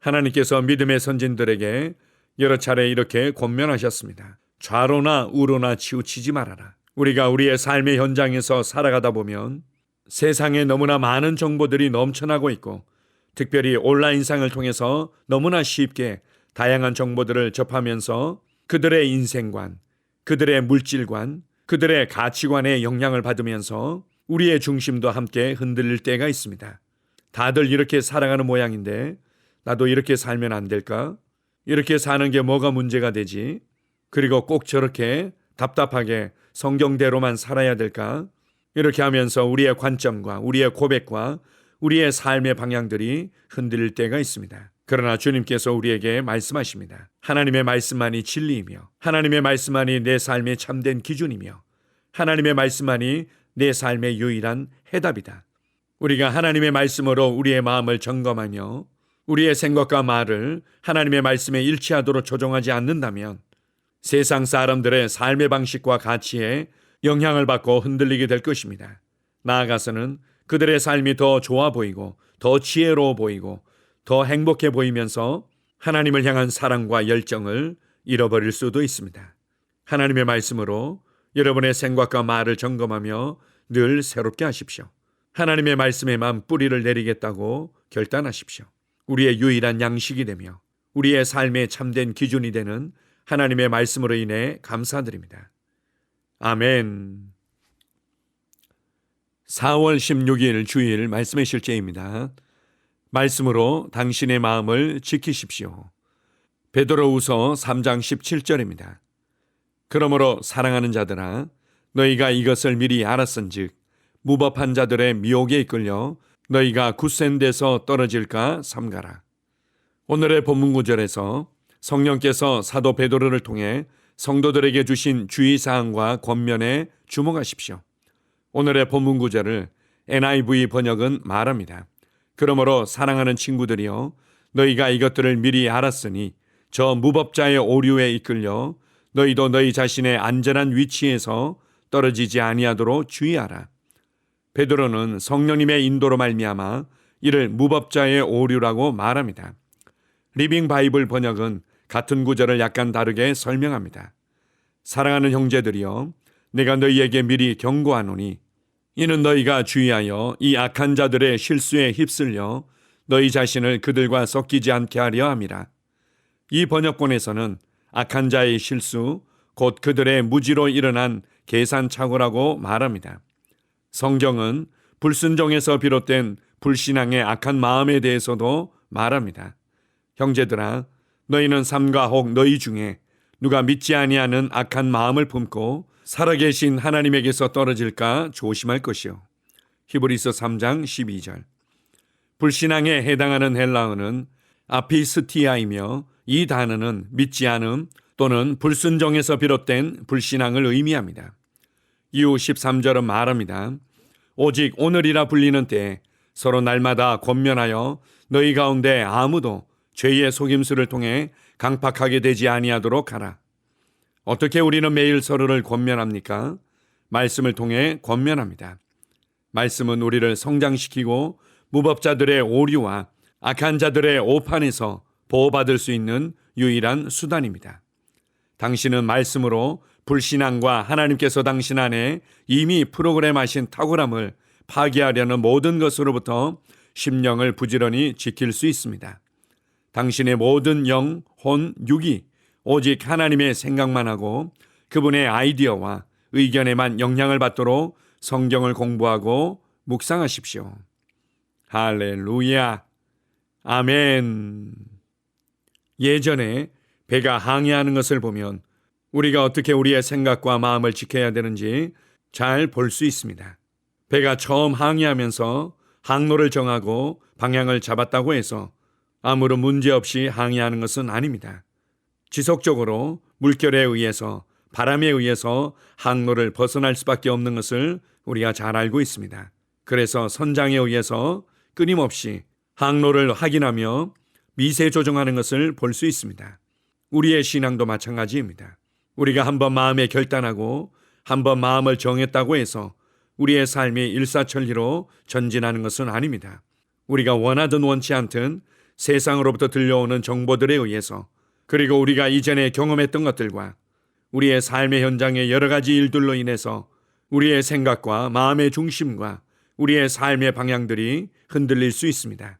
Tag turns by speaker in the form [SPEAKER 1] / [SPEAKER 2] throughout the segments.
[SPEAKER 1] 하나님께서 믿음의 선진들에게 여러 차례 이렇게 권면하셨습니다. 좌로나 우로나 치우치지 말아라. 우리가 우리의 삶의 현장에서 살아가다 보면 세상에 너무나 많은 정보들이 넘쳐나고 있고 특별히 온라인상을 통해서 너무나 쉽게 다양한 정보들을 접하면서 그들의 인생관, 그들의 물질관, 그들의 가치관에 영향을 받으면서 우리의 중심도 함께 흔들릴 때가 있습니다. 다들 이렇게 살아가는 모양인데 나도 이렇게 살면 안 될까? 이렇게 사는 게 뭐가 문제가 되지? 그리고 꼭 저렇게 답답하게 성경대로만 살아야 될까? 이렇게 하면서 우리의 관점과 우리의 고백과 우리의 삶의 방향들이 흔들릴 때가 있습니다. 그러나 주님께서 우리에게 말씀하십니다. 하나님의 말씀만이 진리이며 하나님의 말씀만이 내 삶의 참된 기준이며 하나님의 말씀만이 내 삶의 유일한 해답이다. 우리가 하나님의 말씀으로 우리의 마음을 점검하며 우리의 생각과 말을 하나님의 말씀에 일치하도록 조정하지 않는다면 세상 사람들의 삶의 방식과 가치에 영향을 받고 흔들리게 될 것입니다. 나아가서는 그들의 삶이 더 좋아 보이고 더 지혜로워 보이고 더 행복해 보이면서 하나님을 향한 사랑과 열정을 잃어버릴 수도 있습니다. 하나님의 말씀으로 여러분의 생각과 말을 점검하며 늘 새롭게 하십시오. 하나님의 말씀에만 뿌리를 내리겠다고 결단하십시오. 우리의 유일한 양식이 되며 우리의 삶의 참된 기준이 되는 하나님의 말씀으로 인해 감사드립니다. 아멘. 4월 16일 주일 말씀의 실제입니다. 말씀으로 당신의 마음을 지키십시오. 베드로우서 3장 17절입니다. 그러므로 사랑하는 자들아 너희가 이것을 미리 알았은즉 무법한 자들의 미혹에 이끌려 너희가 굳센 데서 떨어질까 삼가라. 오늘의 본문 구절에서 성령께서 사도 베드로를 통해 성도들에게 주신 주의 사항과 권면에 주목하십시오. 오늘의 본문 구절을 NIV 번역은 말합니다. 그러므로 사랑하는 친구들이여 너희가 이것들을 미리 알았으니 저 무법자의 오류에 이끌려 너희도 너희 자신의 안전한 위치에서 떨어지지 아니하도록 주의하라. 베드로는 성령님의 인도로 말미암아 이를 무법자의 오류라고 말합니다. 리빙 바이블 번역은 같은 구절을 약간 다르게 설명합니다. 사랑하는 형제들이여 내가 너희에게 미리 경고하노니 이는 너희가 주의하여 이 악한 자들의 실수에 휩쓸려 너희 자신을 그들과 섞이지 않게 하려 함이라. 이 번역본에서는 악한 자의 실수, 곧 그들의 무지로 일어난 계산착오라고 말합니다. 성경은 불순종에서 비롯된 불신앙의 악한 마음에 대해서도 말합니다. 형제들아, 너희는 삼가 혹 너희 중에 누가 믿지 아니하는 악한 마음을 품고 살아계신 하나님에게서 떨어질까 조심할 것이요. 히브리서 3장 12절. 불신앙에 해당하는 헬라어는 아피스티아이며 이 단어는 믿지 않음 또는 불순종에서 비롯된 불신앙을 의미합니다. 이후 13절은 말합니다. 오직 오늘이라 불리는 때 서로 날마다 권면하여 너희 가운데 아무도 죄의 속임수를 통해 강팍하게 되지 아니하도록 하라. 어떻게 우리는 매일 서로를 권면합니까? 말씀을 통해 권면합니다. 말씀은 우리를 성장시키고 무법자들의 오류와 악한 자들의 오판에서 보호받을 수 있는 유일한 수단입니다. 당신은 말씀으로 불신앙과 하나님께서 당신 안에 이미 프로그램하신 탁월함을 파괴하려는 모든 것으로부터 심령을 부지런히 지킬 수 있습니다. 당신의 모든 영, 혼, 육이 오직 하나님의 생각만 하고 그분의 아이디어와 의견에만 영향을 받도록 성경을 공부하고 묵상하십시오. 할렐루야. 아멘. 예전에 배가 항해하는 것을 보면 우리가 어떻게 우리의 생각과 마음을 지켜야 되는지 잘 볼 수 있습니다. 배가 처음 항해하면서 항로를 정하고 방향을 잡았다고 해서 아무런 문제 없이 항해하는 것은 아닙니다. 지속적으로 물결에 의해서 바람에 의해서 항로를 벗어날 수밖에 없는 것을 우리가 잘 알고 있습니다. 그래서 선장에 의해서 끊임없이 항로를 확인하며 미세 조정하는 것을 볼 수 있습니다. 우리의 신앙도 마찬가지입니다. 우리가 한번 마음에 결단하고 한번 마음을 정했다고 해서 우리의 삶이 일사천리로 전진하는 것은 아닙니다. 우리가 원하든 원치 않든 세상으로부터 들려오는 정보들에 의해서 그리고 우리가 이전에 경험했던 것들과 우리의 삶의 현장의 여러 가지 일들로 인해서 우리의 생각과 마음의 중심과 우리의 삶의 방향들이 흔들릴 수 있습니다.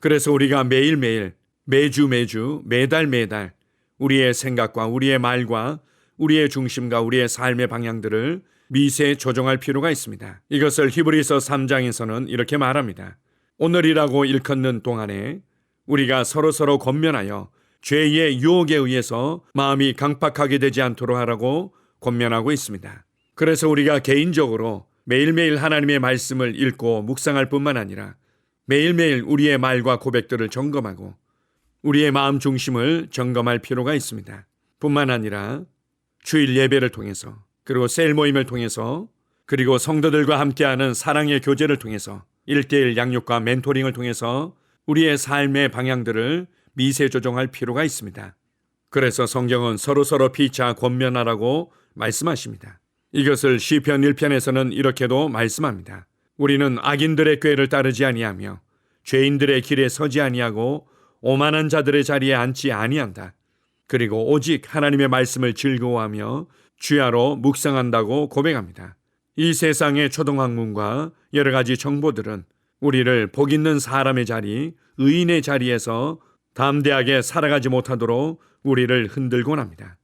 [SPEAKER 1] 그래서 우리가 매일매일, 매주 매주, 매달 매달 우리의 생각과 우리의 말과 우리의 중심과 우리의 삶의 방향들을 미세 조정할 필요가 있습니다. 이것을 히브리서 3장에서는 이렇게 말합니다. 오늘이라고 일컫는 동안에 우리가 서로서로 권면하여 죄의 유혹에 의해서 마음이 강팍하게 되지 않도록 하라고 권면하고 있습니다. 그래서 우리가 개인적으로 매일매일 하나님의 말씀을 읽고 묵상할 뿐만 아니라 매일매일 우리의 말과 고백들을 점검하고 우리의 마음 중심을 점검할 필요가 있습니다. 뿐만 아니라 주일 예배를 통해서 그리고 셀 모임을 통해서 그리고 성도들과 함께하는 사랑의 교제를 통해서 일대일 양육과 멘토링을 통해서 우리의 삶의 방향들을 미세 조정할 필요가 있습니다. 그래서 성경은 서로서로 피차 권면하라고 말씀하십니다. 이것을 시편 1편에서는 이렇게도 말씀합니다. 우리는 악인들의 꾀를 따르지 아니하며 죄인들의 길에 서지 아니하고 오만한 자들의 자리에 앉지 아니한다. 그리고 오직 하나님의 말씀을 즐거워하며 주야로 묵상한다고 고백합니다. 이 세상의 초등학문과 여러 가지 정보들은 우리를 복 있는 사람의 자리, 의인의 자리에서 담대하게 살아가지 못하도록 우리를 흔들곤 합니다.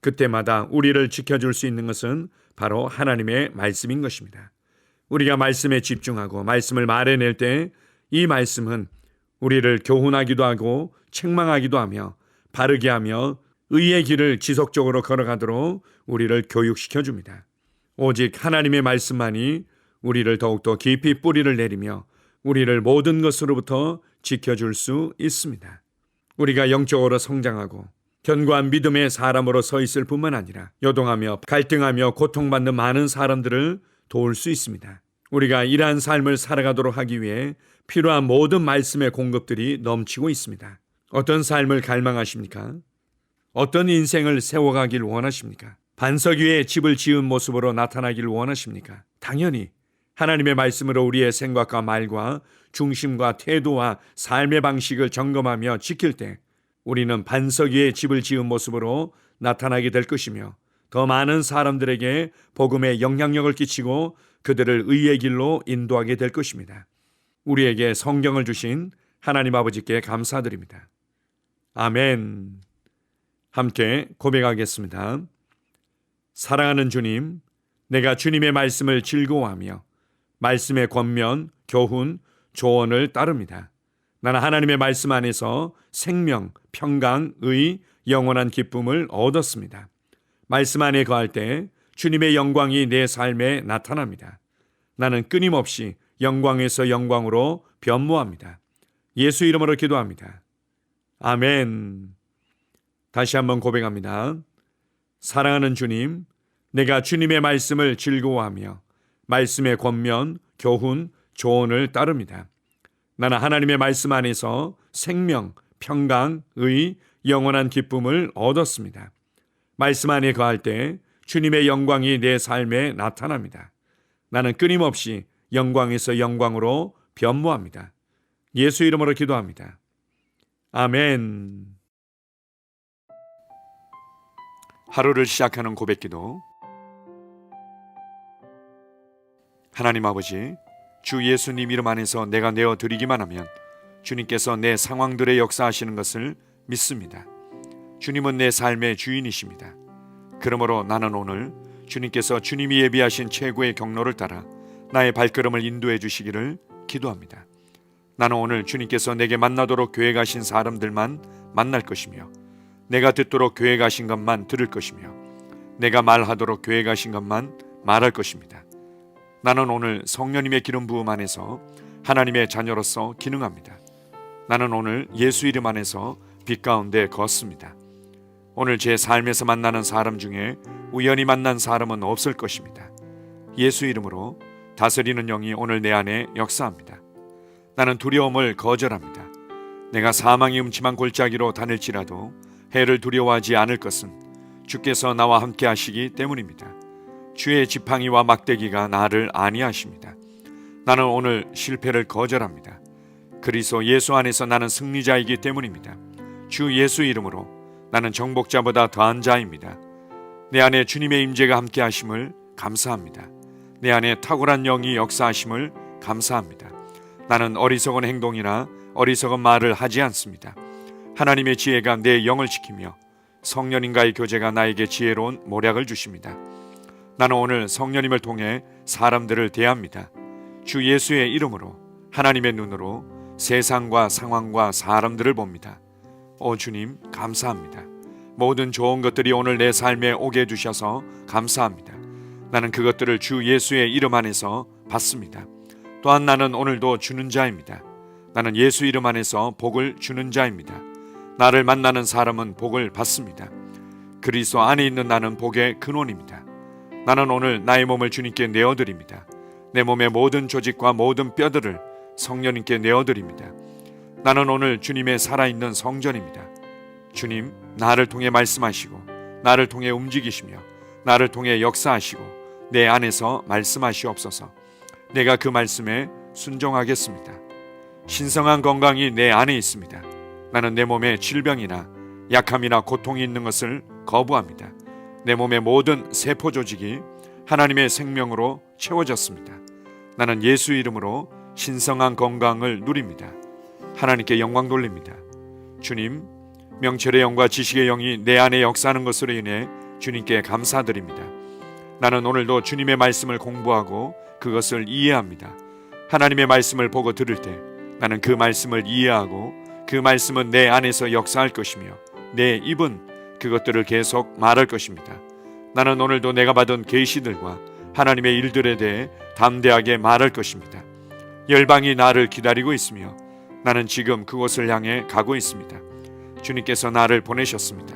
[SPEAKER 1] 그때마다 우리를 지켜줄 수 있는 것은 바로 하나님의 말씀인 것입니다. 우리가 말씀에 집중하고 말씀을 말해낼 때 이 말씀은 우리를 교훈하기도 하고 책망하기도 하며 바르게 하며 의의 길을 지속적으로 걸어가도록 우리를 교육시켜 줍니다. 오직 하나님의 말씀만이 우리를 더욱더 깊이 뿌리를 내리며 우리를 모든 것으로부터 지켜줄 수 있습니다. 우리가 영적으로 성장하고 견고한 믿음의 사람으로 서 있을 뿐만 아니라 요동하며 갈등하며 고통받는 많은 사람들을 도울 수 있습니다. 우리가 이러한 삶을 살아가도록 하기 위해 필요한 모든 말씀의 공급들이 넘치고 있습니다. 어떤 삶을 갈망하십니까? 어떤 인생을 세워가길 원하십니까? 반석 위에 집을 지은 모습으로 나타나길 원하십니까? 당연히 하나님의 말씀으로 우리의 생각과 말과 중심과 태도와 삶의 방식을 점검하며 지킬 때 우리는 반석 위에 집을 지은 모습으로 나타나게 될 것이며 더 많은 사람들에게 복음의 영향력을 끼치고 그들을 의의 길로 인도하게 될 것입니다. 우리에게 성경을 주신 하나님 아버지께 감사드립니다. 아멘. 함께 고백하겠습니다. 사랑하는 주님, 내가 주님의 말씀을 즐거워하며 말씀의 권면, 교훈, 조언을 따릅니다. 나는 하나님의 말씀 안에서 생명, 평강, 의, 영원한 기쁨을 얻었습니다. 말씀 안에 거할 때 주님의 영광이 내 삶에 나타납니다. 나는 끊임없이 영광에서 영광으로 변모합니다. 예수 이름으로 기도합니다. 아멘. 다시 한번 고백합니다. 사랑하는 주님, 내가 주님의 말씀을 즐거워하며 말씀의 권면, 교훈, 조언을 따릅니다. 나는 하나님의 말씀 안에서 생명, 평강, 의, 영원한 기쁨을 얻었습니다. 말씀 안에 거할 때 주님의 영광이 내 삶에 나타납니다. 나는 끊임없이 영광에서 영광으로 변모합니다. 예수 이름으로 기도합니다. 아멘. 하루를 시작하는 고백기도 하나님 아버지 주 예수님 이름 안에서 내가 내어 드리기만 하면 주님께서 내 상황들의 역사하시는 것을 믿습니다. 주님은 내 삶의 주인이십니다. 그러므로 나는 오늘 주님께서 주님이 예비하신 최고의 경로를 따라 나의 발걸음을 인도해 주시기를 기도합니다. 나는 오늘 주님께서 내게 만나도록 교회 가신 사람들만 만날 것이며 내가 듣도록 교회 가신 것만 들을 것이며 내가 말하도록 교회 가신 것만 말할 것입니다. 나는 오늘 성령님의 기름 부음 안에서 하나님의 자녀로서 기능합니다. 나는 오늘 예수 이름 안에서 빛 가운데 걷습니다. 오늘 제 삶에서 만나는 사람 중에 우연히 만난 사람은 없을 것입니다. 예수 이름으로 다스리는 영이 오늘 내 안에 역사합니다. 나는 두려움을 거절합니다. 내가 사망의 음침한 골짜기로 다닐지라도 해를 두려워하지 않을 것은 주께서 나와 함께 하시기 때문입니다. 주의 지팡이와 막대기가 나를 안위하십니다. 나는 오늘 실패를 거절합니다. 그리스도 예수 안에서 나는 승리자이기 때문입니다. 주 예수 이름으로 나는 정복자보다 더한 자입니다. 내 안에 주님의 임재가 함께 하심을 감사합니다. 내 안에 탁월한 영이 역사하심을 감사합니다. 나는 어리석은 행동이나 어리석은 말을 하지 않습니다. 하나님의 지혜가 내 영을 지키며 성령님과의 교제가 나에게 지혜로운 모략을 주십니다. 나는 오늘 성령님을 통해 사람들을 대합니다. 주 예수의 이름으로 하나님의 눈으로 세상과 상황과 사람들을 봅니다. 오 주님 감사합니다. 모든 좋은 것들이 오늘 내 삶에 오게 해주셔서 감사합니다. 나는 그것들을 주 예수의 이름 안에서 받습니다. 또한 나는 오늘도 주는 자입니다. 나는 예수 이름 안에서 복을 주는 자입니다. 나를 만나는 사람은 복을 받습니다. 그리스도 안에 있는 나는 복의 근원입니다. 나는 오늘 나의 몸을 주님께 내어 드립니다. 내 몸의 모든 조직과 모든 뼈들을 성령님께 내어 드립니다. 나는 오늘 주님의 살아있는 성전입니다. 주님, 나를 통해 말씀하시고, 나를 통해 움직이시며, 나를 통해 역사하시고, 내 안에서 말씀하시옵소서. 내가 그 말씀에 순종하겠습니다. 신성한 건강이 내 안에 있습니다. 나는 내 몸에 질병이나 약함이나 고통이 있는 것을 거부합니다. 내 몸의 모든 세포 조직이 하나님의 생명으로 채워졌습니다. 나는 예수 이름으로 신성한 건강을 누립니다. 하나님께 영광 돌립니다. 주님, 명철의 영과 지식의 영이 내 안에 역사하는 것으로 인해 주님께 감사드립니다. 나는 오늘도 주님의 말씀을 공부하고 그것을 이해합니다. 하나님의 말씀을 보고 들을 때 나는 그 말씀을 이해하고 그 말씀은 내 안에서 역사할 것이며 내 입은 그것들을 계속 말할 것입니다. 나는 오늘도 내가 받은 계시들과 하나님의 일들에 대해 담대하게 말할 것입니다. 열방이 나를 기다리고 있으며 나는 지금 그곳을 향해 가고 있습니다. 주님께서 나를 보내셨습니다.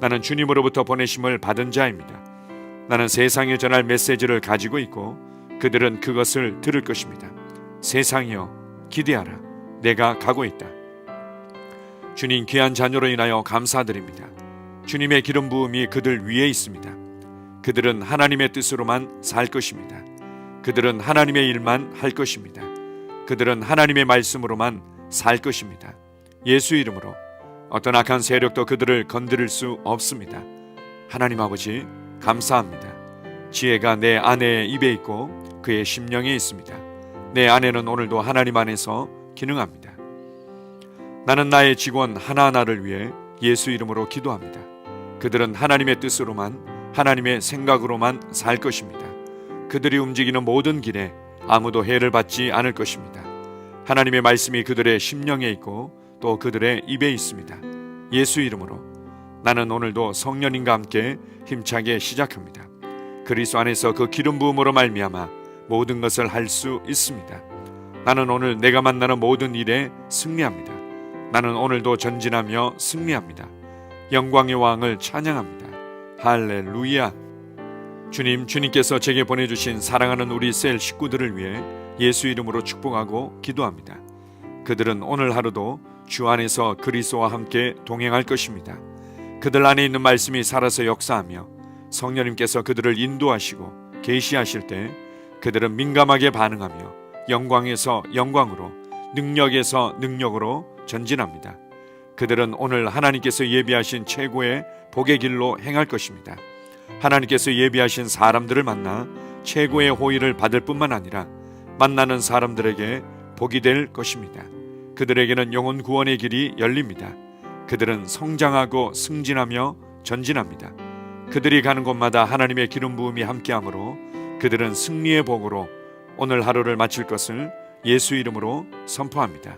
[SPEAKER 1] 나는 주님으로부터 보내심을 받은 자입니다. 나는 세상에 전할 메시지를 가지고 있고 그들은 그것을 들을 것입니다. 세상이여 기대하라. 내가 가고 있다. 주님 귀한 자녀로 인하여 감사드립니다. 주님의 기름 부음이 그들 위에 있습니다. 그들은 하나님의 뜻으로만 살 것입니다. 그들은 하나님의 일만 할 것입니다. 그들은 하나님의 말씀으로만 살 것입니다. 예수 이름으로 어떤 악한 세력도 그들을 건드릴 수 없습니다. 하나님 아버지 감사합니다. 지혜가 내 아내의 입에 있고 그의 심령에 있습니다. 내 아내는 오늘도 하나님 안에서 기능합니다. 나는 나의 직원 하나하나를 위해 예수 이름으로 기도합니다. 그들은 하나님의 뜻으로만 하나님의 생각으로만 살 것입니다. 그들이 움직이는 모든 길에 아무도 해를 받지 않을 것입니다. 하나님의 말씀이 그들의 심령에 있고 또 그들의 입에 있습니다. 예수 이름으로 나는 오늘도 성령님과 함께 힘차게 시작합니다. 그리스도 안에서 그 기름 부음으로 말미암아 모든 것을 할 수 있습니다. 나는 오늘 내가 만나는 모든 일에 승리합니다. 나는 오늘도 전진하며 승리합니다. 영광의 왕을 찬양합니다. 할렐루야. 주님, 주님께서 제게 보내주신 사랑하는 우리 셀 식구들을 위해 예수 이름으로 축복하고 기도합니다. 그들은 오늘 하루도 주 안에서 그리스도와 함께 동행할 것입니다. 그들 안에 있는 말씀이 살아서 역사하며 성령님께서 그들을 인도하시고 계시하실 때 그들은 민감하게 반응하며 영광에서 영광으로 능력에서 능력으로 전진합니다. 그들은 오늘 하나님께서 예비하신 최고의 복의 길로 행할 것입니다. 하나님께서 예비하신 사람들을 만나 최고의 호의를 받을 뿐만 아니라 만나는 사람들에게 복이 될 것입니다. 그들에게는 영혼 구원의 길이 열립니다. 그들은 성장하고 승진하며 전진합니다. 그들이 가는 곳마다 하나님의 기름 부음이 함께하므로 그들은 승리의 복으로 오늘 하루를 마칠 것을 예수 이름으로 선포합니다.